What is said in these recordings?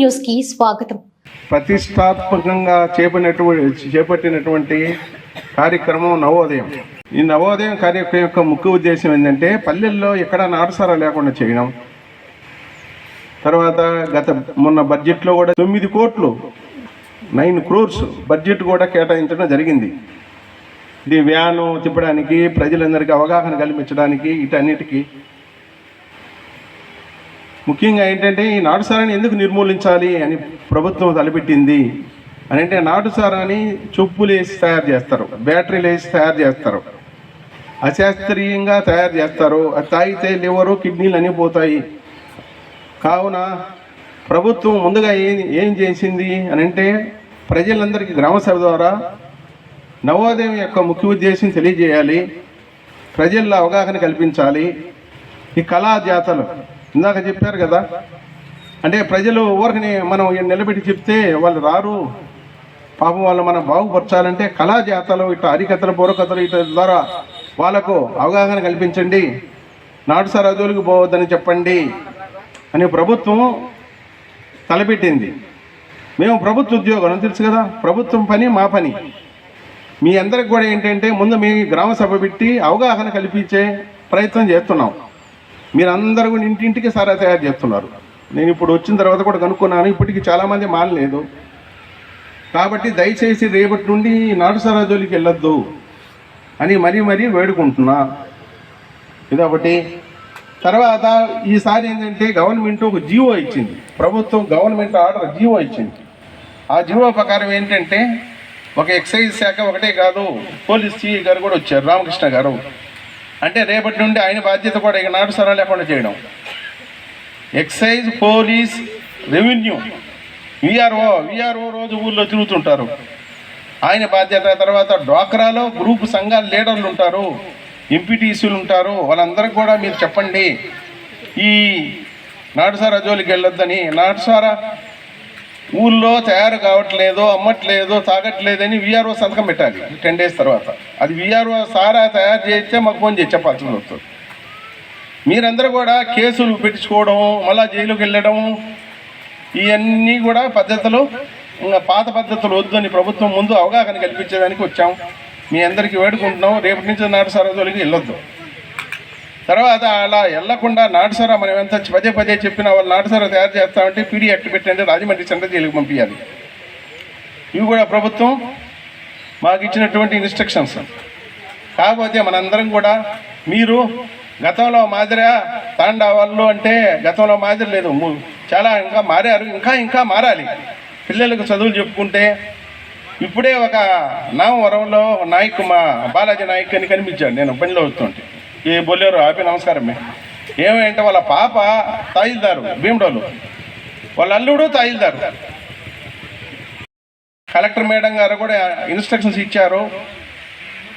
న్యూస్కి స్వాగతం. ప్రతిష్టాత్మకంగా చేపట్టినటువంటి చేపట్టినటువంటి కార్యక్రమం నవోదయం. ఈ నవోదయం కార్యక్రమం యొక్క ముఖ్య ఉద్దేశం ఏంటంటే పల్లెల్లో ఎక్కడ నాటసారా లేకుండా చేయడం. తర్వాత గత మొన్న బడ్జెట్లో కూడా తొమ్మిది కోట్లు నైన్ క్రోర్స్ బడ్జెట్ కూడా కేటాయించడం జరిగింది. ఇది వ్యాను తిప్పడానికి ప్రజలందరికీ అవగాహన కల్పించడానికి వీటన్నిటికీ ముఖ్యంగా ఏంటంటే ఈ నాటుసారాన్ని ఎందుకు నిర్మూలించాలి అని ప్రభుత్వం తలపెట్టింది అని అంటే నాటుసారాన్ని చొప్పులు వేసి తయారు చేస్తారు బ్యాటరీలు వేసి తయారు చేస్తారు అశాస్త్రీయంగా తయారు చేస్తారు అది తాగితే లివరు కిడ్నీలు అని పోతాయి. కావున ప్రభుత్వం ముందుగా ఏం ఏం చేసింది అని అంటే ప్రజలందరికీ గ్రామసభ ద్వారా నవోదయం యొక్క ముఖ్య ఉద్దేశం తెలియజేయాలి ప్రజల్లో అవగాహన కల్పించాలి. ఈ కళా జాతలు ఇందాక చెప్పారు కదా. అంటే ప్రజలు ఊరికి మనం నిలబెట్టి చెప్తే వాళ్ళు రారు. పాపం వాళ్ళు మనం బాగుపరచాలంటే కళా జాతలు ఇట్లా హరికథలు బుర్రకథలు ఇట్ల ద్వారా వాళ్ళకు అవగాహన కల్పించండి. నాటు సరదులకు పోవద్దని చెప్పండి అని ప్రభుత్వం తలపెట్టింది. మేము ప్రభుత్వ ఉద్యోగం తెలుసు కదా? ప్రభుత్వం పని మా పని. మీ అందరికి కూడా ఏంటంటే ముందు మీ గ్రామ సభ పెట్టి అవగాహన కల్పించే ప్రయత్నం చేస్తున్నాం. మీరందరూ కూడా ఇంటింటికి సారా తయారు చేస్తున్నారు. నేను ఇప్పుడు వచ్చిన తర్వాత కూడా కనుక్కున్నాను ఇప్పటికి చాలామంది మానలేదు. కాబట్టి దయచేసి రేపటి నుండి నాటుసారా జోలికి వెళ్ళొద్దు అని మరీ మరీ వేడుకుంటున్నా. ఇదొకటి. తర్వాత ఈసారి ఏంటంటే గవర్నమెంట్ ఒక జీవో ఇచ్చింది. ప్రభుత్వం గవర్నమెంట్ ఆర్డర్ జీవో ఇచ్చింది. ఆ జీవో ప్రకారం ఏంటంటే ఒక ఎక్సైజ్ శాఖ ఒకటే కాదు పోలీస్ చీఫ్ గారు కూడా వచ్చారు రామకృష్ణ గారు. అంటే రేపటి నుండి ఆయన బాధ్యత కూడా ఇక నాటు సరా లేకుండా చేయడం. Excise police revenue VRO VRO రోజు ఊళ్ళో తిరుగుతుంటారు. ఆయన బాధ్యత తర్వాత డ్వాక్రాలో గ్రూప్ సంఘాల లీడర్లు ఉంటారు ఎంపీటీసీలు ఉంటారు. వాళ్ళందరికీ కూడా మీరు చెప్పండి ఈ నాటుసారా జోలికి వెళ్ళొద్దని నాటుసారా ఊళ్ళో తయారు కావట్లేదు అమ్మట్లేదు తాగట్లేదని విఆర్ఓ సంతకం పెట్టాలి టెన్ డేస్ తర్వాత. అది విఆర్ఓ సారా తయారు చేస్తే మాకు ఫోన్ చేసి చెప్పాల్సింది వస్తుంది మీరందరూ కూడా కేసులు పెట్టించుకోవడం మళ్ళా జైలుకి వెళ్ళడం ఇవన్నీ కూడా పద్ధతులు ఇంకా పాత పద్ధతులు వద్దని ప్రభుత్వం ముందు అవగాహన కల్పించేదానికి వచ్చాం. మీ అందరికీ వేడుకుంటున్నాం. రేపటి నుంచి నాటు సరదోలికి వెళ్ళొద్దు. తర్వాత అలా వెళ్ళకుండా నాటుసారా మనం ఎంత పదే పదే చెప్పినా వాళ్ళు నాటుసారా తయారు చేస్తామంటే పీడీ యాక్ట్ పెట్టండి రాజమండ్రి సెంటర్ జైలుకి పంపించాలి. ఇవి కూడా ప్రభుత్వం మాకు ఇచ్చినటువంటి ఇన్స్ట్రక్షన్స్ కాకపోతే మనందరం కూడా మీరు గతంలో మాదిరా తాండా వాళ్ళు అంటే గతంలో మాదిరి లేదు. చాలా ఇంకా మారారు. ఇంకా ఇంకా మారాలి. పిల్లలకు చదువులు చెప్పుకుంటే ఇప్పుడే ఒక నామవరంలో నాయక్ మా బాలాజీ నాయక్ అని కనిపించాడు. నేను పనిలో వస్తుంటే ఈ బొల్లేరు ఆపి నమస్కారం. ఏమంటే వాళ్ళ పాప తాయిల్దారు భీమడోలు. వాళ్ళ అల్లుడు తాయిల్దారు కలెక్టర్ మేడం గారు కూడా ఇన్స్ట్రక్షన్స్ ఇచ్చారు.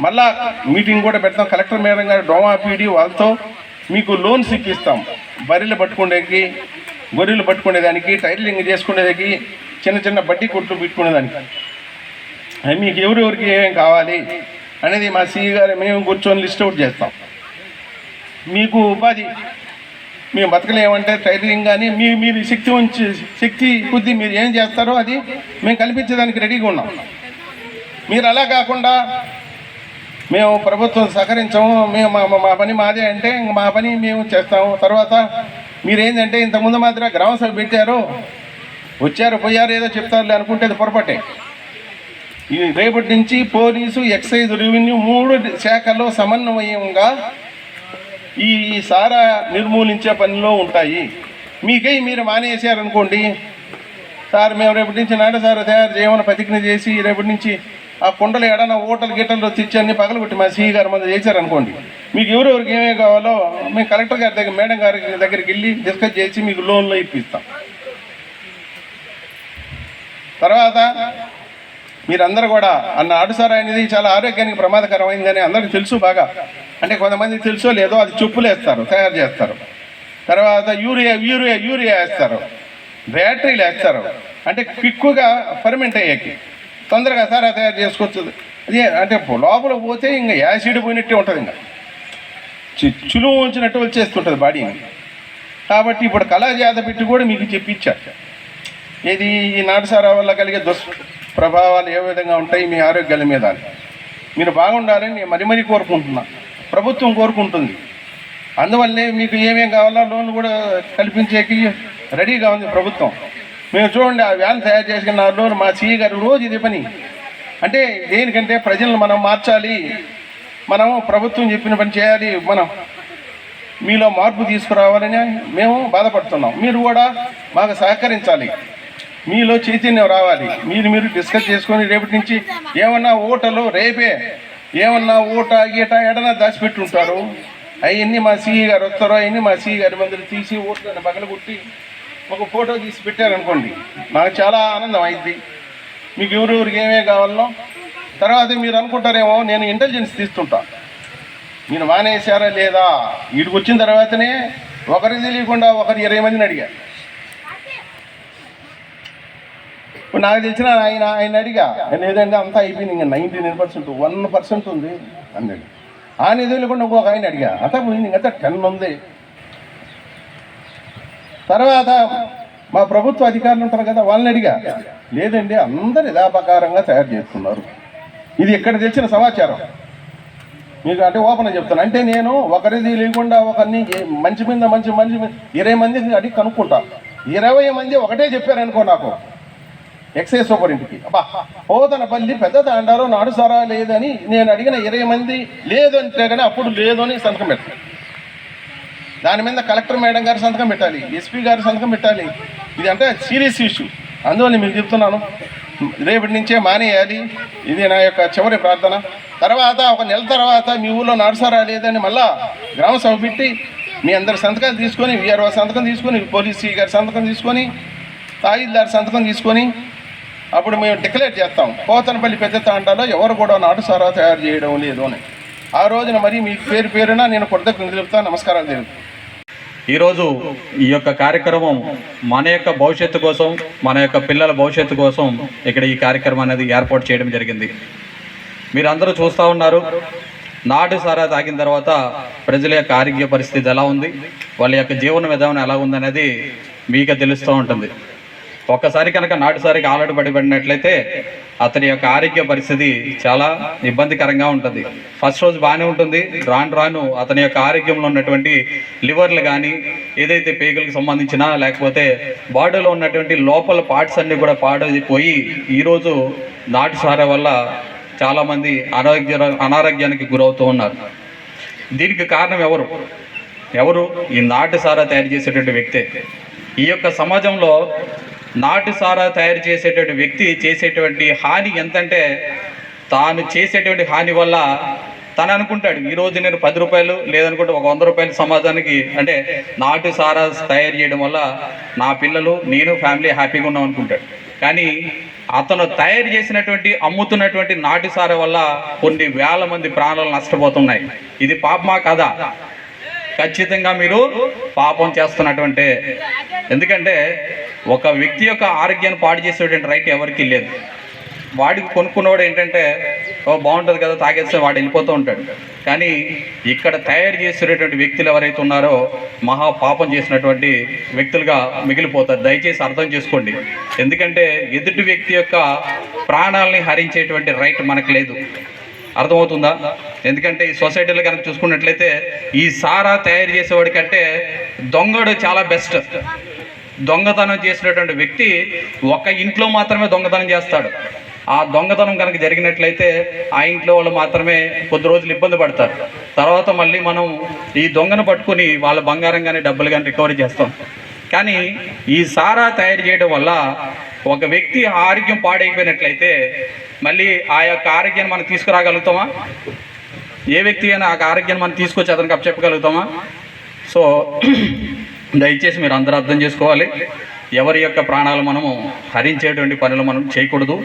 మళ్ళా మీటింగ్ కూడా పెడతాం. కలెక్టర్ మేడం గారు డోమా పీడి వాళ్ళతో మీకు లోన్స్ ఇప్పిస్తాం. బర్రెలు పట్టుకునేకి గొర్రెలు పట్టుకునేదానికి టైలరింగ్ చేసుకునేదానికి చిన్న చిన్న బడ్డీ కొట్లు పెట్టుకునేదానికి. అవి మీకు ఎవరెవరికి ఏమేమి కావాలి అనేది మా సిఈ గారు మేము కూర్చొని లిస్ట్ అవుట్ చేస్తాం. మీకు ఉపాధి. మేము బతకలేమంటే టైలరింగ్ కానీ మీ మీరు శక్తి ఉంచి శక్తి కొద్ది మీరు ఏం చేస్తారో అది మేము కల్పించడానికి రెడీగా ఉన్నాం. మీరు అలా కాకుండా మేము ప్రభుత్వం సహకరించము మేము మా మా- పని మాదే అంటే మా పని మేము చేస్తాము. తర్వాత మీరేంటంటే ఇంతకుముందు మాత్రం గ్రామ సభ పెట్టారు వచ్చారు పోయారు ఏదో చెప్తారులే అనుకుంటే అది పొరపాటే. ఈ రేపటి నుంచి పోలీసు ఎక్సైజ్ రెవెన్యూ మూడు శాఖల్లో సమన్వయంగా ఈ సారా నిర్మూలించే పనిలో ఉంటాయి. మీకై మీరు మానేసారనుకోండి సార్ మేము రేపటి నుంచి నాటసారు తయారు చేయమని ప్రతిజ్ఞ చేసి రేపటి నుంచి ఆ కుండలు ఎడన ఓటలు గీటలు తెచ్చి అన్ని పగలబెట్టి మా సిఈ గారు మంది చేశారనుకోండి. మీకు ఎవరెవరికి ఏమేమి కావాలో మేము కలెక్టర్ గారి దగ్గర మేడం గారి దగ్గరికి వెళ్ళి డిస్కస్ చేసి మీకు లోన్లో ఇప్పిస్తాం. తర్వాత మీరందరూ కూడా అన్న ఆడుసారా అనేది చాలా ఆరోగ్యానికి ప్రమాదకరమైందని అందరికీ తెలుసు బాగా. అంటే కొంతమంది తెలుసో లేదో అది చెప్పులు వేస్తారు తయారు చేస్తారు. తర్వాత యూరియా యూరియా యూరియా వేస్తారు. బ్యాటరీలు వేస్తారు. అంటే క్విక్గా ఫర్మెంట్ అయ్యాకి. తొందరగా సారా తయారు చేసుకోవచ్చు. అదే అంటే లోపల పోతే ఇంకా యాసిడ్ పోయినట్టే ఉంటుంది ఇంకా. చులువు ఉంచినట్టు వచ్చేస్తుంటుంది బాడీని. కాబట్టి ఇప్పుడు కళాజాత పెట్టి కూడా మీకు చెప్పించారు ఇది ఈ నాటుసారా వల్ల కలిగే దుష్ప్రభావాలు ఏ విధంగా ఉంటాయి మీ ఆరోగ్యాల మీద? మీరు బాగుండాలని నేను మరీ మరీ కోరుకుంటున్నా. ప్రభుత్వం కోరుకుంటుంది. అందువల్లే మీకు ఏమేం కావాలో లోన్ కూడా కల్పించేకి రెడీగా ఉంది ప్రభుత్వం. మేము చూడండి ఆ వ్యాన్ తయారు చేసుకున్న లోన్ మా సీఈ గారు రోజు ఇది పని. అంటే దేనికంటే ప్రజలను మనం మార్చాలి మనం ప్రభుత్వం చెప్పిన పని చేయాలి మనం మీలో మార్పు తీసుకురావాలని మేము బాధపడుతున్నాం. మీరు కూడా మాకు సహకరించాలి. మీలో చైతన్యం రావాలి. మీరు మీరు డిస్కస్ చేసుకొని రేపటి నుంచి ఏమన్నా ఓటలో రేపే ఏమన్నా ఓట గీట ఎడనా దాచిపెట్టుంటారు. అవన్నీ మా సిఈ గారు వస్తారో అవన్నీ మా సిఈ గారి మందులు తీసి ఓట్లను పగలగొట్టి ఒక ఫోటో తీసి పెట్టారనుకోండి నాకు చాలా ఆనందం అయింది. మీకు ఎవరెవరికి ఏమేమి కావాలో తర్వాత మీరు అనుకుంటారేమో నేను ఇంటెలిజెన్స్ తీస్తుంటా. మీరు మానేశారా లేదా? వీడికి వచ్చిన తర్వాతనే ఒకరికి తెలియకుండా ఒకరు ఇరవై మందిని అడిగారు. ఇప్పుడు నాకు తెలిసిన ఆయన ఆయన అడిగా లేదంటే అంతా అయిపోయింది ఇంకా ninety nine percent one percent ఉంది అన్నాడు. ఆ నిధులు లేకుండా ఇంకొక ఆయన అడిగా అంతా పోయింది ఇంకా టెన్ ఉంది. తర్వాత మా ప్రభుత్వ అధికారులు ఉంటారు కదా వాళ్ళని అడిగా లేదండి అందరు యథాపకారంగా తయారు చేస్తున్నారు. ఇది ఇక్కడ తెచ్చిన సమాచారం? మీకు అంటే ఓపెన్ చెప్తాను. అంటే నేను ఒకరిది లేకుండా ఒకరిని మంచి మీద మంచి మంచి ఇరవై మంది అడిగి కనుక్కుంటా. ఇరవై మంది ఒకటే చెప్పారనుకో నాకు. ఎక్సైజ్ సూపర్ ఇంటికి. అబ్బా పోతనపల్లి పెద్ద తాండాలో నాడు సరా లేదని నేను అడిగిన ఇరవై మంది లేదు అంటే కానీ అప్పుడు లేదు అని సంతకం పెట్టాలి. దాని మీద కలెక్టర్ మేడం గారు సంతకం పెట్టాలి ఎస్పీ గారు సంతకం పెట్టాలి. ఇది అంటే సీరియస్ ఇష్యూ. అందువల్ల మీకు చెప్తున్నాను రేపటి నుంచే మానేయాలి. ఇది నా యొక్క చివరి ప్రార్థన. తర్వాత ఒక నెల తర్వాత మీ ఊళ్ళో నడుసారా లేదని మళ్ళా గ్రామ సభ పెట్టి మీ అందరి సంతకాలు తీసుకొని వీఆర్ఓ సంతకం తీసుకొని పోలీస్ గారి సంతకం తీసుకొని తాయిల్దారి సంతకం తీసుకొని అప్పుడు మేము డిక్లేర్ చేస్తాం పోతనపల్లి పెద్ద తాండాలో ఎవరు కూడా నాటుసారా తయారు చేయడం లేదు అని. ఆ రోజున మరి మీ పేరు పేరున నేను కృతజ్ఞతలు తెలుపుతాను నమస్కారాలు తెలుపుతాను ఈరోజు ఈ యొక్క కార్యక్రమం మన యొక్క భవిష్యత్తు కోసం మన యొక్క పిల్లల భవిష్యత్తు కోసం ఇక్కడ ఈ కార్యక్రమం అనేది ఏర్పాటు చేయడం జరిగింది. మీరు అందరూ చూస్తూ ఉన్నారు నాటు సారా తాగిన తర్వాత ప్రజల యొక్క ఆరోగ్య పరిస్థితి ఎలా ఉంది వాళ్ళ యొక్క జీవన విధానం ఎలా ఉందనేది మీకు తెలుస్తూ ఉంటుంది. ఒక్కసారి కనుక నాటుసారికి ఆలడు పడిపడినట్లయితే అతని యొక్క ఆరోగ్య పరిస్థితి చాలా ఇబ్బందికరంగా ఉంటుంది. ఫస్ట్ రోజు బాగానే ఉంటుంది. రాను రాను అతని యొక్క ఆరోగ్యంలో ఉన్నటువంటి లివర్లు కానీ ఏదైతే పేగులకు సంబంధించిన లేకపోతే బాడీలో ఉన్నటువంటి లోపల పార్ట్స్ అన్నీ కూడా పాడైపోయి ఈరోజు నాటుసార వల్ల చాలామంది అనారోగ్య అనారోగ్యానికి గురవుతూ ఉన్నారు. దీనికి కారణం ఎవరు? ఎవరు? ఈ నాటుసారా తయారు చేసేటువంటి వ్యక్తే. ఈ యొక్క సమాజంలో నాటు సారా తయారు చేసేటువంటి వ్యక్తి చేసేటువంటి హాని ఎంతంటే తాను చేసేటువంటి హాని వల్ల తను అనుకుంటాడు ఈరోజు నేను పది రూపాయలు లేదనుకుంటే ఒక వంద రూపాయలు సమాజానికి అంటే నాటు సారా తయారు చేయడం వల్ల నా పిల్లలు నేను ఫ్యామిలీ హ్యాపీగా ఉన్నాం అనుకుంటాడు. కానీ అతను తయారు చేసినటువంటి అమ్ముతున్నటువంటి నాటు సారా వల్ల కొన్ని వేల మంది ప్రాణాలు నష్టపోతున్నాయి. ఇది పాపమా కథ ఖచ్చితంగా మీరు పాపం చేస్తున్నటువంటి ఎందుకంటే ఒక వ్యక్తి యొక్క ఆరోగ్యాన్ని పాడు చేసేటువంటి రైట్ ఎవరికి లేదు. వాడికి కొనుక్కున్నవాడు ఏంటంటే ఓ బాగుంటుంది కదా తాగేస్తే వాడు వెళ్ళిపోతూ ఉంటాడు. కానీ ఇక్కడ తయారు చేసేటటువంటి వ్యక్తులు ఎవరైతే ఉన్నారో మహా పాపం చేసినటువంటి వ్యక్తులుగా మిగిలిపోతారు. దయచేసి అర్థం చేసుకోండి. ఎందుకంటే ఎదుటి వ్యక్తి యొక్క ప్రాణాలని హరించేటువంటి రైట్ మనకు లేదు. అర్థమవుతుందా? ఎందుకంటే ఈ సొసైటీలో కనుక చూసుకున్నట్లయితే ఈ సారా తయారు చేసేవాడి కంటే దొంగడు చాలా బెస్ట్. దొంగతనం చేసినటువంటి వ్యక్తి ఒక ఇంట్లో మాత్రమే దొంగతనం చేస్తాడు. ఆ దొంగతనం కనుక జరిగినట్లయితే ఆ ఇంట్లో వాళ్ళు మాత్రమే కొద్ది రోజులు ఇబ్బంది పడతారు. తర్వాత మళ్ళీ మనం ఈ దొంగను పట్టుకుని వాళ్ళ బంగారం కానీ డబ్బులు కానీ రికవరీ చేస్తాం. కానీ ఈ సారా తయారు చేయడం వల్ల ఒక వ్యక్తి ఆరోగ్యం పాడైపోయినట్లయితే మళ్ళీ ఆ యొక్క ఆరోగ్యాన్ని మనం తీసుకురాగలుగుతామా? ఏ వ్యక్తి అయినా ఆ ఆరోగ్యాన్ని మనం తీసుకొచ్చి అతనికి అప్పచెప్పగలుగుతామా? సో దయచేసి మీరు అందరూ అర్థం చేసుకోవాలి. ఎవరి యొక్క ప్రాణాలు మనము హరించేటువంటి పనులు మనం చేయకూడదు.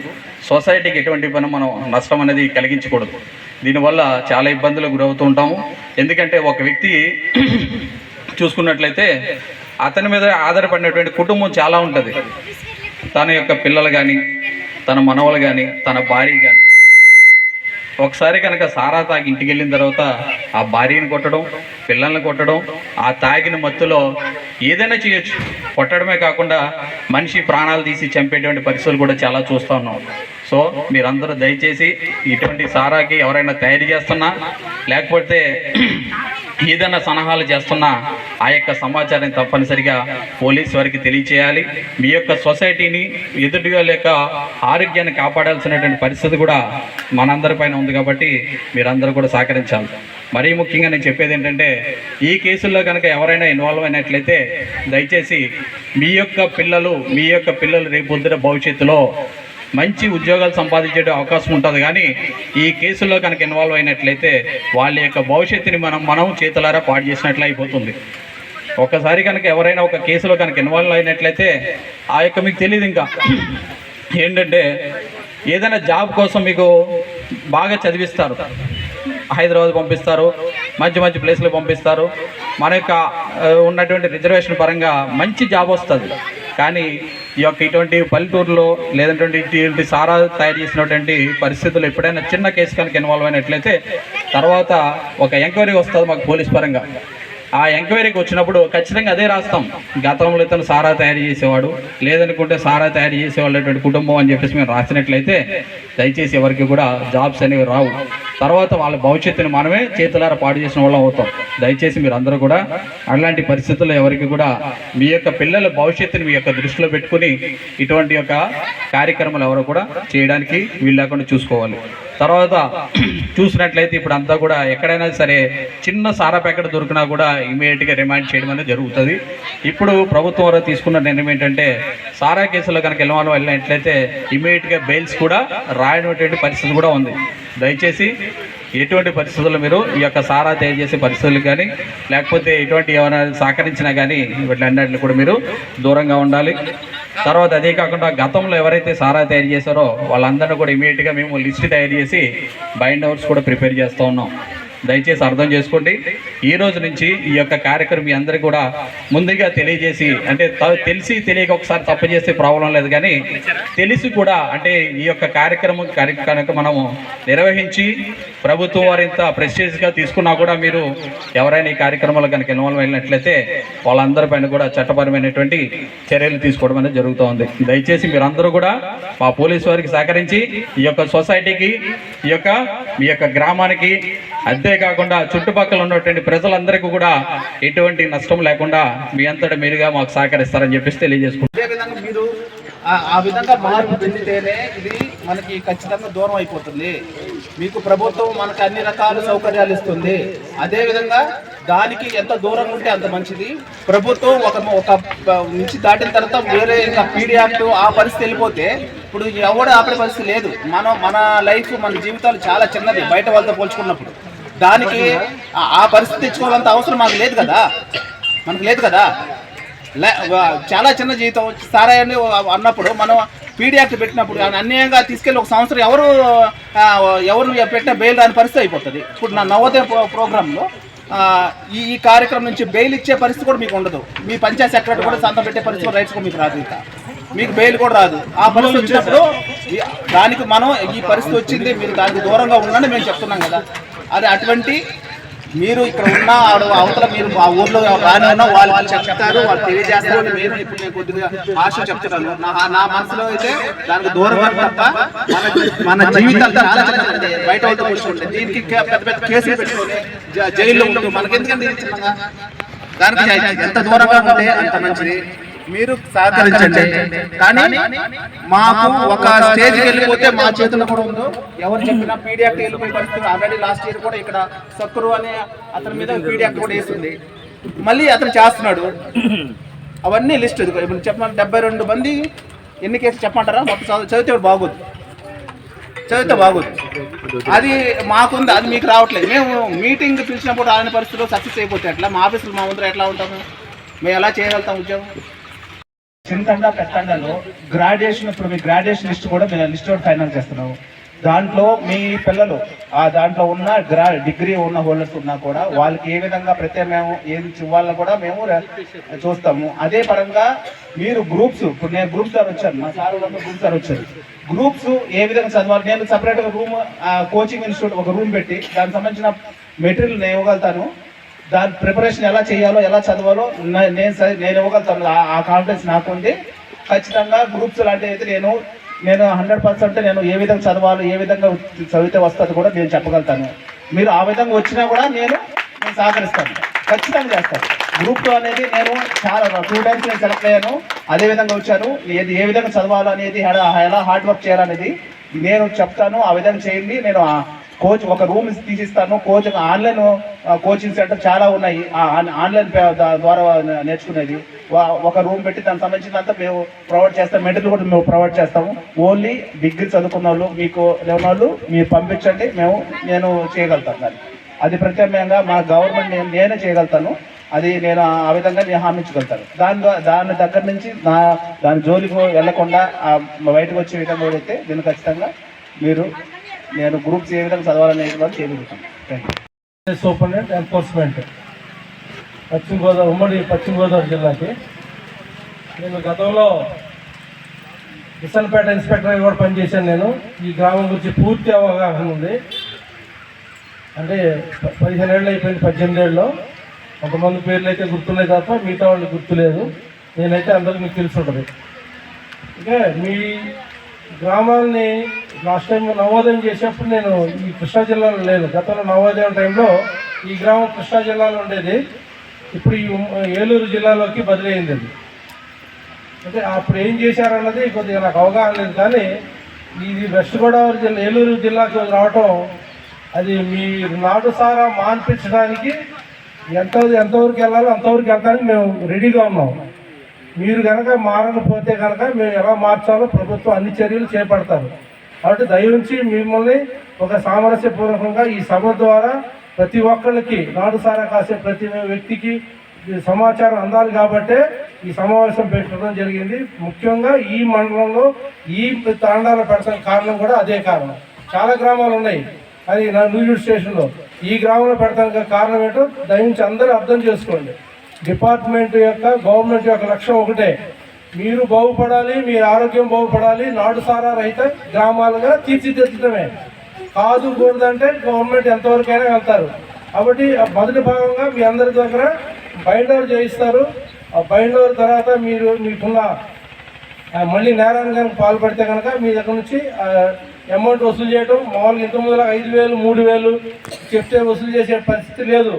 సొసైటీకి ఎటువంటి పని మనం నష్టం అనేది కలిగించకూడదు. దీనివల్ల చాలా ఇబ్బందులకు గురవుతూ ఉంటాము. ఎందుకంటే ఒక వ్యక్తి చూసుకున్నట్లయితే అతని మీద ఆధారపడినటువంటి కుటుంబం చాలా ఉంటుంది. తన యొక్క పిల్లలు కానీ తన మనవలు కానీ తన భార్య కానీ ఒకసారి కనుక సారా తాగి ఇంటికి వెళ్ళిన తర్వాత ఆ భార్యని కొట్టడం పిల్లల్ని కొట్టడం ఆ తాగిన మత్తులో ఏదైనా చేయొచ్చు. కొట్టడమే కాకుండా మనిషి ప్రాణాలు తీసి చంపేటువంటి పరిస్థితులు కూడా చాలా చూస్తూ ఉన్నాం. సో మీరందరూ దయచేసి ఇటువంటి సారాకి ఎవరైనా తయారు చేస్తున్నా లేకపోతే ఏదైనా సలహాలు చేస్తున్నా ఆ యొక్క సమాచారం తప్పనిసరిగా పోలీస్ వారికి తెలియచేయాలి. మీ యొక్క సొసైటీని ఎదుటిగా లేక ఆరోగ్యాన్ని కాపాడాల్సినటువంటి పరిస్థితి కూడా మనందరిపైన ఉంది కాబట్టి మీరందరూ కూడా సహకరించాలి. మరీ ముఖ్యంగా నేను చెప్పేది ఏంటంటే ఈ కేసుల్లో కనుక ఎవరైనా ఇన్వాల్వ్ అయినట్లయితే దయచేసి మీ యొక్క పిల్లలు మీ యొక్క పిల్లలు రేపొద్దున భవిష్యత్తులో మంచి ఉద్యోగాలు సంపాదించే అవకాశం ఉంటుంది. కానీ ఈ కేసుల్లో కనుక ఇన్వాల్వ్ అయినట్లయితే వాళ్ళ యొక్క భవిష్యత్తుని మనం మనం చేతులారా పాడు చేసినట్లు అయిపోతుంది. ఒకసారి కనుక ఎవరైనా ఒక కేసులో కనుక ఇన్వాల్వ్ అయినట్లయితే ఆ యొక్క మీకు తెలియదు ఇంకా. ఏంటంటే ఏదైనా జాబ్ కోసం మీకు బాగా చదివిస్తారు. హైదరాబాద్ పంపిస్తారు. మంచి మంచి ప్లేస్లు పంపిస్తారు. మన యొక్క ఉన్నటువంటి రిజర్వేషన్ పరంగా మంచి జాబ్ వస్తుంది. కానీ ఈ యొక్క ఇటువంటి పల్లెటూరులో లేదంటే ఇటువంటి సారా తయారు చేసినటువంటి పరిస్థితులు ఎప్పుడైనా చిన్న కేసు కనుక ఇన్వాల్వ్ అయినట్లయితే తర్వాత ఒక ఎంక్వైరీ వస్తుంది మాకు పోలీస్ పరంగా. ఆ ఎంక్వైరీకి వచ్చినప్పుడు ఖచ్చితంగా అదే రాస్తాం. గతంలో ఇతను సారా తయారు చేసేవాడు. లేదనుకుంటే సారా తయారు చేసేవాళ్ళటువంటి కుటుంబం అని చెప్పేసి మేము రాసినట్లయితే దయచేసి ఎవరికి కూడా జాబ్స్ అనేవి రావు. తర్వాత వాళ్ళ భవిష్యత్తుని మనమే చేతులార పాడు చేసిన వాళ్ళం అవుతాం. దయచేసి మీరు అందరూ కూడా అలాంటి పరిస్థితుల్లో ఎవరికి కూడా మీ యొక్క పిల్లల భవిష్యత్తుని మీ యొక్క దృష్టిలో పెట్టుకుని ఇటువంటి యొక్క కార్యక్రమాలు ఎవరు కూడా చేయడానికి వీలు లేకుండా చూసుకోవాలి. తర్వాత చూసినట్లయితే ఇప్పుడు అంతా కూడా ఎక్కడైనా సరే చిన్న సారా ప్యాకెట్ దొరికినా కూడా ఇమీడియట్గా రిమాండ్ చేయడం అనేది జరుగుతుంది. ఇప్పుడు ప్రభుత్వం వారు తీసుకున్న నిర్ణయం ఏంటంటే సారా కేసులో కనుక వెళ్ళవాళ్ళు వెళ్ళినట్లయితే ఇమీడియట్గా బెయిల్స్ కూడా రాయనటువంటి పరిస్థితి కూడా ఉంది. దయచేసి ఎటువంటి పరిస్థితుల్లో మీరు ఈ యొక్క సారా తయారు చేసే పరిస్థితులు కానీ లేకపోతే ఎటువంటి ఏమైనా సహకరించినా కానీ వీటిలన్నింటిని కూడా మీరు దూరంగా ఉండాలి. తర్వాత అదే కాకుండా గతంలో ఎవరైతే సారా తయారు చేశారో వాళ్ళందరినీ కూడా ఇమీడియట్గా మేము లిస్ట్ తయారు చేసి బైండ్ అవర్స్ కూడా ప్రిపేర్ చేస్తూ ఉన్నాం. దయచేసి అర్థం చేసుకోండి. ఈ రోజు నుంచి ఈ యొక్క కార్యక్రమం మీ అందరికీ కూడా ముందుగా తెలియజేసి అంటే తెలిసి తెలియక ఒకసారి తప్పు చేస్తే ప్రాబ్లం లేదు కానీ తెలిసి కూడా అంటే ఈ యొక్క కార్యక్రమం కనుక మనము నిర్వహించి ప్రభుత్వం వారు ఇంత ప్రెస్టేజ్గా తీసుకున్నా కూడా మీరు ఎవరైనా ఈ కార్యక్రమంలో కనుక ఇన్వాల్వ్ అయినట్లయితే వాళ్ళందరిపైన కూడా చట్టపరమైనటువంటి చర్యలు తీసుకోవడం అనేది జరుగుతోంది దయచేసి మీరందరూ కూడా మా పోలీసు వారికి సహకరించి ఈ యొక్క సొసైటీకి ఈ యొక్క మీ యొక్క గ్రామానికి అద్దె అంతేకాకుండా చుట్టుపక్కల ఉన్నటువంటి ప్రజలందరికీ కూడా ఎటువంటి నష్టం లేకుండా మీ అంతటా మీరుగా మాకు సహకరిస్తారని చెప్పేసి తెలియజేసుకుంటున్నాను అదే విధంగా మీరు ఆ- విధంగా మార్పు చెందితేనే ఇది మనకి ఖచ్చితంగా దూరం అయిపోతుంది. మీకు ప్రభుత్వం మనకు అన్ని రకాల సౌకర్యాలు ఇస్తుంది. అదేవిధంగా దానికి ఎంత దూరంగా ఉంటే అంత మంచిది. ప్రభుత్వం ఒక ఒక నుంచి దాటిన తర్వాత వేరే ఇంకా పీడియాక్ట్ ఆ పరిస్థితి వెళ్ళిపోతే ఇప్పుడు ఎవడు ఆపే పరిస్థితి లేదు. మనం మన లైఫ్ మన జీవితాలు చాలా చిన్నది బయట వాళ్ళతో పోల్చుకున్నప్పుడు. దానికి ఆ- పరిస్థితి తెచ్చుకోవాలంత అవసరం మాకు లేదు కదా. మనకు లేదు కదా. చాలా చిన్న జీవితం. సారాయని అన్నప్పుడు మనం పీడీ యాక్ట్ పెట్టినప్పుడు అన్యాయంగా తీసుకెళ్ళి ఒక సంవత్సరం ఎవరు ఎవరు పెట్టిన బెయిల్ రాని పరిస్థితి అయిపోతుంది. ఇప్పుడు నా నవోదయ ప్రో ప్రోగ్రాంలో ఈ ఈ కార్యక్రమం నుంచి బెయిల్ ఇచ్చే పరిస్థితి కూడా మీకు ఉండదు. మీ పంచాయత్ సెక్రటరీ కూడా సంతం పెట్టే పరిస్థితి రైట్స్ కూడా మీకు రాదు ఇంకా. మీకు బెయిల్ కూడా రాదు. ఆ పరిస్థితి వచ్చినప్పుడు దానికి మనం ఈ పరిస్థితి వచ్చింది మీరు దానికి దూరంగా ఉండండి మేము చెప్తున్నాం కదా. అది అటువంటి మీరు ఇక్కడ ఉన్న ఆడ అవతల మీరు ఆ ఊర్లో రాని ఉన్నా వాళ్ళు చెప్తారు వాళ్ళు తెలియజేస్తారు నేను ఇప్పుడు నేను కొద్దిగా ఆశ చెప్తున్నాను. నా నా మనసులో అయితే దానికి దూరంగా తప్ప మన మన జీవితాలు చాలా. బయట వాళ్ళతో కూర్చుంటే దీనికి పెద్ద పెద్ద కేసులు పెట్టుకొని జైల్లో ఉంటూ మనకి ఎందుకంటే దానికి ఎంత దూరంగా ఉంటే అంత మంచిది. మీరు సహకరించండి. కానీ మాకు ఒక స్టేజ్కి వెళ్ళిపోతే మా చేతుల్లో కూడా ఉందో? ఎవరు చెప్పినా పీడియాక్ట్ వెళ్ళిపోయే పరిస్థితి ఆల్రెడీ లాస్ట్ ఇయర్ కూడా ఇక్కడ సక్కురు అనే అతని మీద పీడియాక్ట్ కూడా వేసింది. మళ్ళీ అతను చేస్తున్నాడు. అవన్నీ లిస్ట్ ఇప్పుడు చెప్పమంటే డెబ్బై రెండు మంది ఎన్ని కేసులు చెప్పమంటారా? మొత్తం చదివి- చదివితే బాగోదు. చదివితే బాగోదు. అది మాకుంది అది మీకు రావట్లేదు. మేము మీటింగ్ పిలిచినప్పుడు రాని పరిస్థితిలో సక్సెస్ అయిపోతే ఎట్లా? మా ఆఫీసులో మా ముందర ఎట్లా ఉంటాము? మేము ఎలా చేయగలుగుతాం ఉద్యోగం? చిన్నగా పెత్తండలో గ్రాడ్యుయేషన్ ఇప్పుడు మీ గ్రాడ్యుయేషన్ లిస్ట్ కూడా మేము లిస్ట్ అవుట్ ఫైనల్ చేస్తున్నాము దాంట్లో మీ పిల్లలు ఆ దాంట్లో ఉన్న గ్రా డిగ్రీ ఉన్న హోల్డర్స్ ఉన్నా కూడా వాళ్ళకి ఏ విధంగా ప్రత్యామ్నాయం ఏది ఇవ్వాలని కూడా మేము చూస్తాము. అదే పరంగా మీరు గ్రూప్స్ ఇప్పుడు నేను గ్రూప్ సార్ వచ్చాను మా సార్ గ్రూప్స్ గ్రూప్ సార్ వచ్చారు. గ్రూప్స్ ఏ విధంగా చదవాలి నేను సపరేట్గా రూమ్ కోచింగ్ ఇన్స్టిట్యూట్ ఒక రూమ్ పెట్టి దానికి సంబంధించిన మెటీరియల్ నేను ఇవ్వగలుగుతాను. దాని ప్రిపరేషన్ ఎలా చేయాలో ఎలా చదవాలో నేను నేను ఇవ్వగలుగుతాను. ఆ- కాన్ఫిడెన్స్ నాకు ఉంది ఖచ్చితంగా గ్రూప్స్ లాంటివి అయితే నేను నేను హండ్రెడ్ పర్సెంట్ నేను ఏ విధంగా చదవాలి ఏ విధంగా చదివితే వస్తుంది కూడా నేను చెప్పగలుగుతాను. మీరు ఆ విధంగా వచ్చినా కూడా నేను నేను సహకరిస్తాను. ఖచ్చితంగా చేస్తాను. గ్రూప్ టూ అనేది నేను చాలా టూ టైమ్స్ నేను సెలెక్ట్ అయ్యాను. అదే విధంగా వచ్చాను. ఏది ఏ విధంగా చదవాలి అనేది ఎలా ఎలా హార్డ్ వర్క్ చేయాలనేది నేను చెప్తాను. ఆ విధంగా చేయండి. నేను ఆ కోచ్ ఒక రూమ్ తీసిస్తాను. కోచ్ ఆన్లైన్ కోచింగ్ సెంటర్ చాలా ఉన్నాయి. ఆ ఆన్- ఆన్లైన్ ద్వారా నేర్చుకునేది. వా- ఒక రూమ్ పెట్టి దానికి సంబంధించినంత మేము ప్రొవైడ్ చేస్తాం మెటీరియల్ కూడా మేము ప్రొవైడ్ చేస్తాము. ఓన్లీ డిగ్రీ చదువుకున్న వాళ్ళు మీకు లేని వాళ్ళు మీరు పంపించండి మేము నేను చేయగలుగుతాను దాన్ని అది ప్రత్యామ్నాయంగా మా గవర్నమెంట్ నేను నేనే చేయగలుగుతాను. అది నేను ఆ విధంగా నేను హామీంచగలుగుతాను దాని దాని దగ్గర నుంచి నా దాని జోలికి వెళ్ళకుండా బయటకు వచ్చే విధంగా అయితే దీన్ని ఖచ్చితంగా మీరు నేను గ్రూప్స్ ఏ విధంగా చదవాలనేది కూడా చేయగలుగుతాను సూపరింటెండెంట్ ఎన్ఫోర్స్మెంట్ పశ్చిమ గోదావరి ఉమ్మడి పశ్చిమ గోదావరి జిల్లాకి. నేను గతంలో కిషన్పేట ఇన్స్పెక్టర్ కూడా పనిచేశాను నేను. ఈ గ్రామం గురించి పూర్తి అవగాహన ఉంది. అంటే పదిహేను ఏళ్ళు అయిపోయింది పద్దెనిమిది ఏళ్ళలో కొంతమంది పేర్లు అయితే గుర్తున్నాయి తప్ప మిగతా వాళ్ళు గుర్తులేదు. నేనైతే అందరికీ మీకు తెలిసి ఉంటుంది. ఓకే మీ గ్రామాల్ని లాస్ట్ టైం నవోదయం చేసేప్పుడు నేను ఈ కృష్ణా జిల్లాలో లేను గతంలో నవోదయం టైంలో ఈ గ్రామం కృష్ణా జిల్లాలో ఉండేది. ఇప్పుడు ఈ ఏలూరు జిల్లాలోకి బదిలీ అయింది అది అంటే అప్పుడు ఏం చేశారన్నది కొద్దిగా నాకు అవగాహన లేదు. కానీ ఇది వెస్ట్ గోదావరి జిల్లా ఏలూరు జిల్లాకు రావటం అది మీ నాటు సారా మాన్పించడానికి ఎంత ఎంతవరకు వెళ్ళాలో అంతవరకు వెళ్ళడానికి మేము రెడీగా ఉన్నాం. మీరు కనుక మారకపోతే కనుక మేము ఎలా మార్చాలో ప్రభుత్వం అన్ని చర్యలు చేపడతారు. కాబట్టి దయవుంచి మిమ్మల్ని ఒక సామరస్యపూర్వకంగా ఈ సభ ద్వారా ప్రతి ఒక్కరికి నాడు సారా కాసే ప్రతి వ్యక్తికి సమాచారం అందాలి కాబట్టే ఈ సమావేశం పెట్టడం జరిగింది. ముఖ్యంగా ఈ మండలంలో ఈ తాండాలు పెట్టడానికి కారణం కూడా అదే కారణం. చాలా గ్రామాలు ఉన్నాయి. అది నా న్యూజ్ స్టేషన్లో. ఈ గ్రామంలో పెడతానికి కారణం ఏంటో దయించి అందరూ అర్థం చేసుకోండి. డిపార్ట్మెంట్ యొక్క గవర్నమెంట్ యొక్క లక్ష్యం ఒకటే. మీరు బాగుపడాలి మీ ఆరోగ్యం బాగుపడాలి నాడు సారా రహిత గ్రామాలుగా తీర్చిదిద్దడమే. కాదు కూడదంటే గవర్నమెంట్ ఎంతవరకైనా వెళ్తారు. కాబట్టి మొదటి భాగంగా మీ అందరి దగ్గర బైండ్ ఓవర్ చేయిస్తారు. ఆ బైండ్ ఓవర్ తర్వాత మీరు మీకున్న మళ్ళీ నేరానికి కనుక పాల్పడితే కనుక మీ దగ్గర నుంచి అమౌంట్ వసూలు చేయడం మామూలుగా ఇంత ఐదు వేలు మూడు వేలు చెప్తే వసూలు చేసే పరిస్థితి లేదు.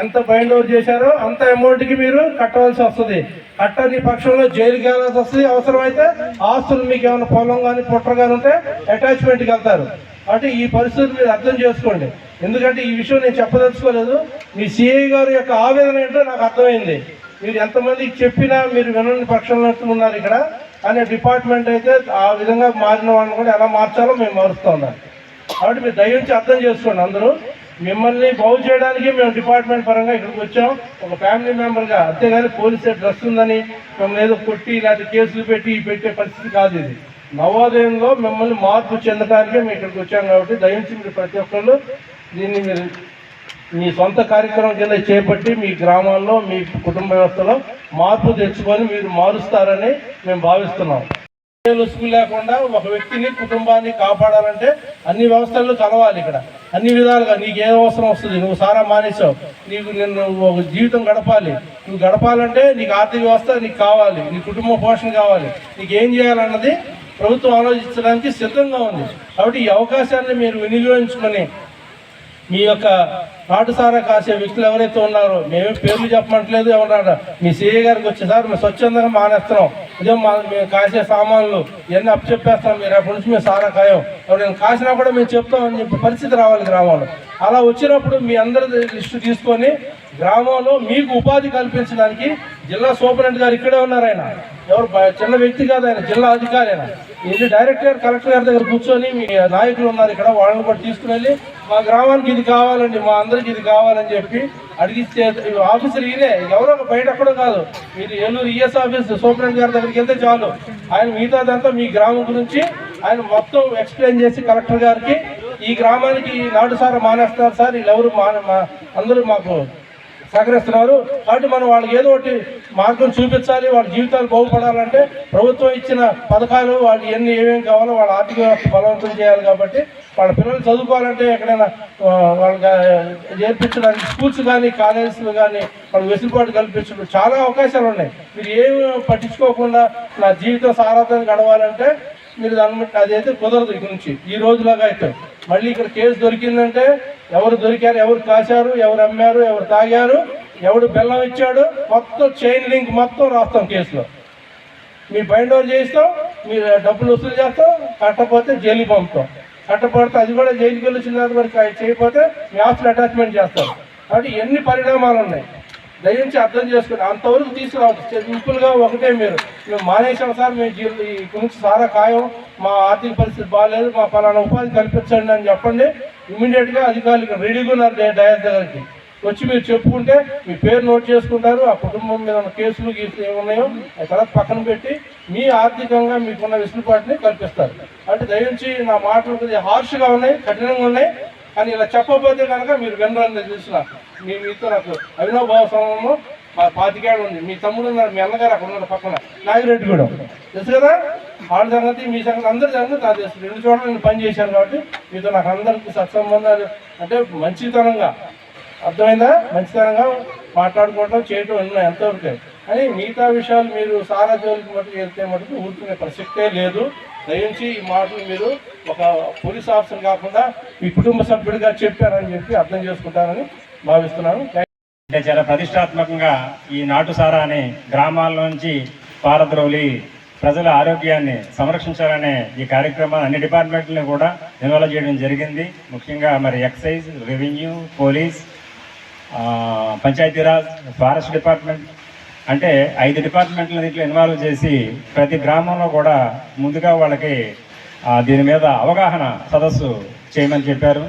ఎంత బైండ్ అవుట్ చేశారో అంత అమౌంట్కి మీరు కట్టవలసి వస్తుంది. కట్టని పక్షంలో జైలుకి వెళ్ళాల్సి వస్తుంది. అవసరమైతే ఆస్తులు మీకు ఏమైనా పొలం కానీ పుట్ర కానీ ఉంటే అటాచ్మెంట్కి వెళ్తారు. అంటే ఈ పరిస్థితి మీరు అర్థం చేసుకోండి. ఎందుకంటే ఈ విషయం నేను చెప్పదలుచుకోలేదు. మీ సిఐ గారి యొక్క ఆవేదన ఏంటో నాకు అర్థమైంది. మీరు ఎంతమంది చెప్పినా మీరు వినని పక్షంలో ఉన్నారు ఇక్కడ. కానీ డిపార్ట్మెంట్ అయితే ఆ విధంగా మారిన వాళ్ళని కూడా ఎలా మార్చాలో మేము మారుస్తూ ఉన్నాం. కాబట్టి మీరు దయించి అర్థం చేసుకోండి అందరూ. మిమ్మల్ని బాగు చేయడానికి మేము డిపార్ట్మెంట్ పరంగా ఇక్కడికి వచ్చాం. ఒక ఫ్యామిలీ మెంబర్గా అంతేగాని పోలీసు డ్రెస్ ఉందని మిమ్మల్ని ఏదో కొట్టి లేకపోతే కేసులు పెట్టి పెట్టే పరిస్థితి కాదు ఇది. నవోదయంలో మిమ్మల్ని మార్పు చెందడానికే మేము ఇక్కడికి వచ్చాం కాబట్టి దయించి మీరు ప్రతి ఒక్కళ్ళు దీన్ని మీరు మీ సొంత కార్యక్రమం కింద చేపట్టి మీ గ్రామాల్లో మీ కుటుంబ వ్యవస్థలో మార్పు తెచ్చుకొని మీరు మారుస్తారని మేము భావిస్తున్నాం. ఏ లొసుగు లేకుండా ఒక వ్యక్తిని కుటుంబాన్ని కాపాడాలంటే అన్ని వ్యవస్థలు కలవాలి ఇక్కడ. అన్ని విధాలుగా నీకు ఏ అవసరం వస్తుంది? నువ్వు సారా మానేసావు నీకు నిన్ను ఒక జీవితం గడపాలి. నువ్వు గడపాలంటే నీకు ఆర్థిక వ్యవస్థ నీకు కావాలి. నీ కుటుంబ పోషణ కావాలి. నీకు ఏం చేయాలన్నది ప్రభుత్వం ఆలోచించడానికి సిద్ధంగా ఉంది. కాబట్టి ఈ అవకాశాన్ని మీరు వినియోగించుకొని మీ యొక్క పాఠశాల కాసే వ్యక్తులు ఎవరైతే ఉన్నారో మేమే పేర్లు చెప్పమంటలేదు ఎవరన్నా మీ సీఏ గారికి వచ్చి సార్ మేము స్వచ్ఛందంగా మానేస్తున్నాం. ఇదే మా మేము కాసే సామాన్లు ఇవన్నీ అప్పచెప్పేస్తాం. మీరు అప్పటి నుంచి మేము సారా ఖాయం. ఎవరైనా కాసినా కూడా మేము చెప్తామని చెప్పి పరిస్థితి రావాలి గ్రామంలో. అలా వచ్చినప్పుడు మీ అందరి లిస్టు తీసుకొని గ్రామంలో మీకు ఉపాధి కల్పించడానికి జిల్లా సూపరింటెండెంట్ గారు ఇక్కడే ఉన్నారు ఆయన. ఎవరు బ- చిన్న వ్యక్తి కాదు ఆయన జిల్లా అధికారి ఆయన. ఇది డైరెక్టర్ కలెక్టర్ గారి దగ్గర కూర్చొని మీ నాయకులు ఉన్నారు ఇక్కడ వాళ్ళని కూడా తీసుకుని వెళ్ళి మా గ్రామానికి ఇది కావాలండి మా అందరికి ఇది కావాలని చెప్పి అడిగిస్తే ఆఫీసర్ ఈయనే. ఎవరో ఒక బయట ఎక్కడో కాదు. మీరు ఏలూరు ఈఎస్ ఆఫీస్ సూపరింటెండెంట్ గారి దగ్గరికి వెళ్తే చాలు. ఆయన మిగతాదంతా మీ గ్రామం గురించి ఆయన మొత్తం ఎక్స్ప్లెయిన్ చేసి కలెక్టర్ గారికి ఈ గ్రామానికి ఈ నాడు సార్ మానేస్తారు సార్ వీళ్ళెవరు మాన మా- అందరూ మాకు సహకరిస్తున్నారు. కాబట్టి మనం వాళ్ళకి ఏదో ఒకటి మార్గం చూపించాలి వాళ్ళ జీవితాలు బాగుపడాలంటే ప్రభుత్వం ఇచ్చిన పథకాలు వాళ్ళు ఎన్ని ఏమేమి కావాలో వాళ్ళ ఆర్థిక వ్యవస్థ బలవంతం చేయాలి కాబట్టి వాళ్ళ పిల్లలు చదువుకోవాలంటే ఎక్కడైనా వాళ్ళకి నేర్పించడానికి చేర్పించడానికి స్కూల్స్ కానీ కాలేజెస్లు కానీ వాళ్ళకి వెసులుబాటు కల్పించడం చాలా అవకాశాలు ఉన్నాయి. మీరు ఏమి పట్టించుకోకుండా నా జీవితం సారార్థం గడవాలంటే మీరు దాన్ని అదైతే కుదరదు ఇక నుంచి. ఈ రోజులాగా అయితే. మళ్ళీ ఇక్కడ కేసు దొరికిందంటే ఎవరు దొరికారు ఎవరు కాశారు ఎవరు అమ్మారు ఎవరు తాగారు ఎవడు బెల్లం ఇచ్చాడు మొత్తం చైన్ లింక్ మొత్తం రాస్తాం కేసులో. మీ బైండ్ ఓవర్ చేస్తాం మీరు డబ్బులు వసూలు చేస్తాం కట్టకపోతే జైలుకి పంపుతాం. కట్టపడితే అది కూడా జైలుకి వెళ్ళి వచ్చిన తర్వాత చేయకపోతే మీ ఆస్తులు అటాచ్మెంట్ చేస్తాం. కాబట్టి ఎన్ని పరిణామాలు ఉన్నాయి? దయించి అర్థం చేసుకుని అంతవరకు తీసుకురావచ్చు సింపుల్గా ఒకటే మీరు. మేము మానేసాం సార్ మేము ఈ గురించి సారా ఖాయం మా ఆర్థిక పరిస్థితి బాగాలేదు మా పలానా ఉపాధి కల్పించండి అని చెప్పండి. ఇమీడియట్గా అధికారులు ఇక్కడ రెడీగా ఉన్నారు డయాస్ దగ్గరికి వచ్చి మీరు చెప్పుకుంటే మీ పేరు నోట్ చేసుకుంటారు ఆ కుటుంబం మీద ఉన్న కేసులు గీసులు ఏమున్నాయో తర్వాత పక్కన పెట్టి మీ ఆర్థికంగా మీకున్న వెసులుబాటుని కల్పిస్తారు. అంటే దయించి నా మాటలు కొద్దిగా హార్ష్గా ఉన్నాయి కఠినంగా ఉన్నాయి కానీ ఇలా చెప్పకపోతే కనుక మీరు వినరని తెలిసిన మీ మీతో నాకు అవినాభావ సమూహము మా పాతికేళ్ళు ఉంది. మీ తమ్ముడు ఉన్నారు మీ అన్నగారు అక్కడ ఉన్నారు పక్కన. నాగిరెడ్డి కూడా తెలుసు కదా? వాళ్ళ సంగతి మీ సంగతి అందరి సంగతి నాకు తెలుసు రెండు చోట్ల నేను పని చేశాను కాబట్టి మీతో నాకు అందరికీ సత్సంబంధాలు అంటే మంచితనంగా. అర్థమైందా? మంచితనంగా మాట్లాడుకోవటం చేయటం ఉన్నాయి ఎంతవరకు. కానీ మిగతా విషయాలు మీరు సారా జోలికి మటుకు వెళ్తే మటుకు ఊరుకునే ప్రసక్తే లేదు. దయించి ఈ మాటలు మీరు ఒక పోలీస్ ఆఫీసర్ కాకుండా మీ కుటుంబ సభ్యుడిగా చెప్పారని చెప్పి అర్థం చేసుకుంటారని భావిస్తున్నాను. అంటే చాలా ప్రతిష్టాత్మకంగా ఈ నాటు సారాని గ్రామాల నుంచి పారద్రోలి ప్రజల ఆరోగ్యాన్ని సంరక్షించాలనే ఈ కార్యక్రమాన్ని అన్ని డిపార్ట్మెంట్లను కూడా ఇన్వాల్వ్ చేయడం జరిగింది. ముఖ్యంగా మరి excise revenue police Panchayati Raj forest department అంటే ఐదు డిపార్ట్మెంట్ల దీంట్లో ఇన్వాల్వ్ చేసి ప్రతి గ్రామంలో కూడా ముందుగా వాళ్ళకి దీని మీద అవగాహన సదస్సు చేయమని చెప్పారు.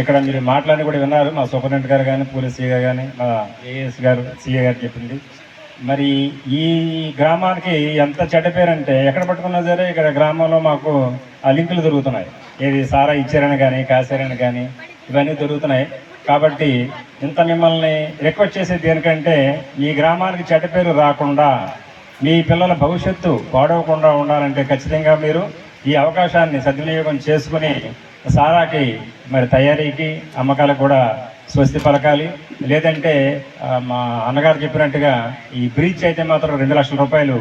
ఇక్కడ మీరు మాట్లాడి కూడా విన్నారు. మా సూపరింటెండెంట్ గారు కానీ పోలీస్ సీఏ కానీ మా ఏఎస్ గారు సీఏ గారు చెప్పింది. మరి ఈ గ్రామానికి ఎంత చెడ్డ పేరంటే ఎక్కడ పట్టుకున్నా సరే ఇక్కడ గ్రామంలో మాకు ఆ లింకులు దొరుకుతున్నాయి. ఏది సారా ఇచ్చారని కానీ కాశారని కానీ ఇవన్నీ దొరుకుతున్నాయి. కాబట్టి ఇంత మిమ్మల్ని రిక్వెస్ట్ చేసేది దేనికంటే మీ గ్రామానికి చెడ్డ పేరు రాకుండా మీ పిల్లల భవిష్యత్తు పాడవకుండా ఉండాలంటే ఖచ్చితంగా మీరు ఈ అవకాశాన్ని సద్వినియోగం చేసుకుని సారాకి మరి తయారీకి అమ్మకాలకు కూడా స్వస్తి పలకాలి. లేదంటే మా అన్నగారు చెప్పినట్టుగా ఈ బ్రీచ్ అయితే మాత్రం రెండు లక్షల రూపాయలు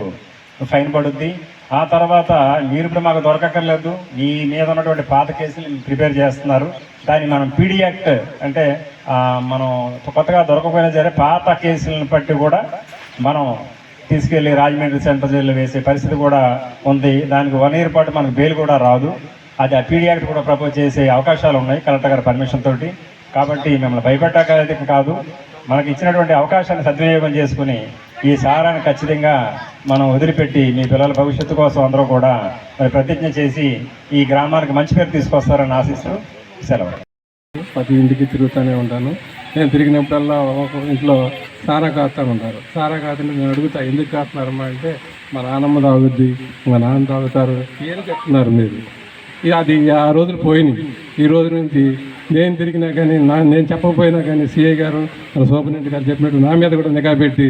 ఫైన్ పడుద్ది. ఆ తర్వాత మీరు ఇప్పుడు మాకు దొరకక్కర్లేదు. మీ మీద ఉన్నటువంటి పాత కేసులు ప్రిపేర్ చేస్తున్నారు. దాన్ని మనం పీడీ యాక్ట్ అంటే మనం కొత్తగా దొరకకపోయినా సరే పాత కేసులను బట్టి కూడా మనం తీసుకెళ్ళి రాజమండ్రి సెంట్రల్ జైల్లో వేసే పరిస్థితి కూడా ఉంది. దానికి వన్ ఇయర్ పాటు మనకు బెయిల్ కూడా రాదు. అది ఆ పీడీ యాక్ట్ కూడా ప్రపోజ్ చేసే అవకాశాలు ఉన్నాయి కలెక్టర్ గారి పర్మిషన్ తోటి. కాబట్టి మిమ్మల్ని భయపెట్టక కాదు మనకి ఇచ్చినటువంటి అవకాశాన్ని సద్వినియోగం చేసుకుని ఈ సారాన్ని ఖచ్చితంగా మనం వదిలిపెట్టి మీ పిల్లల భవిష్యత్తు కోసం అందరూ కూడా మరి ప్రతిజ్ఞ చేసి ఈ గ్రామానికి మంచి పేరు తీసుకొస్తారని ఆశిస్తూ సెలవు. ప్రతి ఇంటికి తిరుగుతూనే ఉంటాను. నేను తిరిగినప్పుడల్లా ఒక ఇంట్లో సారా కాస్తాను ఉంటారు. సారా కాస్తుంటే నేను అడుగుతా ఎందుకు కాస్తున్నారమ్మా? అంటే మా నాన్నమ్మ తాగుద్ది మా నాన్న తాగుతారు. ఏం చెప్తున్నారు మీరు? అది ఆ రోజులు పోయినాయి. ఈ రోజు నుంచి నేను తిరిగినా కానీ నా నేను చెప్పకపోయినా కానీ సిఐ గారు మన సూపరింటెండెంట్ గారు చెప్పినట్టు నా మీద కూడా నిఘా పెట్టి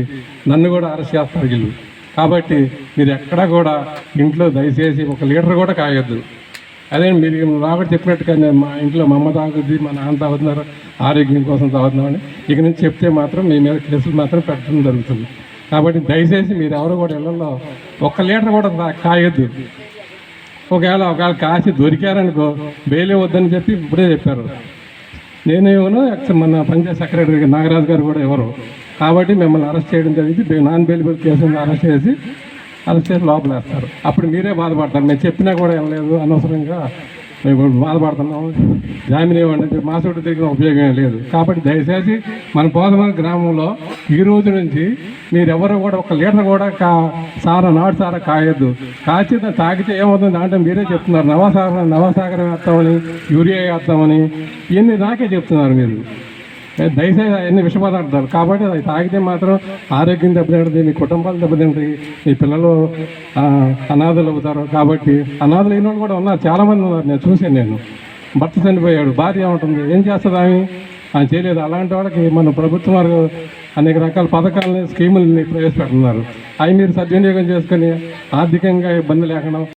నన్ను కూడా అరెస్ట్ చేస్తారు వీళ్ళు. కాబట్టి మీరు ఎక్కడా కూడా ఇంట్లో దయచేసి ఒక లీటర్ కూడా కాయొద్దు. అదే మీరు రాబట్టి చెప్పినట్టుగానే మా ఇంట్లో మా అమ్మ తాగుద్ది మా నాన్న తాగుతున్నారు ఆరోగ్యం కోసం తాగుతున్నామని ఇక నుంచి చెప్తే మాత్రం మీ మీద కేసులు మాత్రం పెట్టడం జరుగుతుంది. కాబట్టి దయచేసి మీరు ఎవరు కూడా ఇళ్ళలో ఒక్క లీటర్ కూడా కాయొద్దు. ఒకవేళ ఒకవేళ కాసి దొరికారనుకో బెయిలే వద్దని చెప్పి ఇప్పుడే చెప్పారు. నేను ఇవ్వను మన పంచాయత్ సెక్రటరీ నాగరాజు గారు కూడా ఎవరు కాబట్టి మిమ్మల్ని అరెస్ట్ చేయడం జరిగింది. నాన్ బెయిలబుల్ కేసు అరెస్ట్ చేసి అరెస్ట్ చేసి లోపలేస్తారు. అప్పుడు మీరే బాధపడతారు. మేము చెప్పినా కూడా ఏం లేదు అనవసరంగా మేము బాధపడుతున్నాము బాధపడుతున్నాం జామీన్ ఇవ్వండి అంటే మా తిరిగిన ఉపయోగం లేదు. కాబట్టి దయచేసి మన పోదమని గ్రామంలో ఈ రోజు నుంచి మీరెవరు కూడా ఒక లీటర్ కూడా కా సారా నాటు సారా కాయొద్దు. కాచిన తాగితే ఏమవుతుంది అంటే మీరే చెప్తున్నారు. నవసాగర నవసాగరం వేస్తామని యూరియా వేస్తామని. ఇవన్నీ నాకే చెప్తున్నారు మీరు. దయచేసి అన్ని విషపదార్థాలు. కాబట్టి అది తాగితే మాత్రం ఆరోగ్యం దెబ్బతింటుంది మీ కుటుంబాలు దెబ్బతింటాయి మీ పిల్లలు అనాథలు అవుతారు. కాబట్టి అనాథలు అయిన వాళ్ళు కూడా ఉన్నారు చాలామంది ఉన్నారు నేను చూశాను నేను. భర్త చనిపోయాడు భార్య ఉంటుంది ఏం చేస్తుంది ఆమె? ఆయన చేయలేదు. అలాంటి వాళ్ళకి మన ప్రభుత్వం వారు అనేక రకాల పథకాలని స్కీములని ప్రవేశపెడుతున్నారు. అవి మీరు సద్వినియోగం చేసుకొని ఆర్థికంగా ఇబ్బంది లేకుండా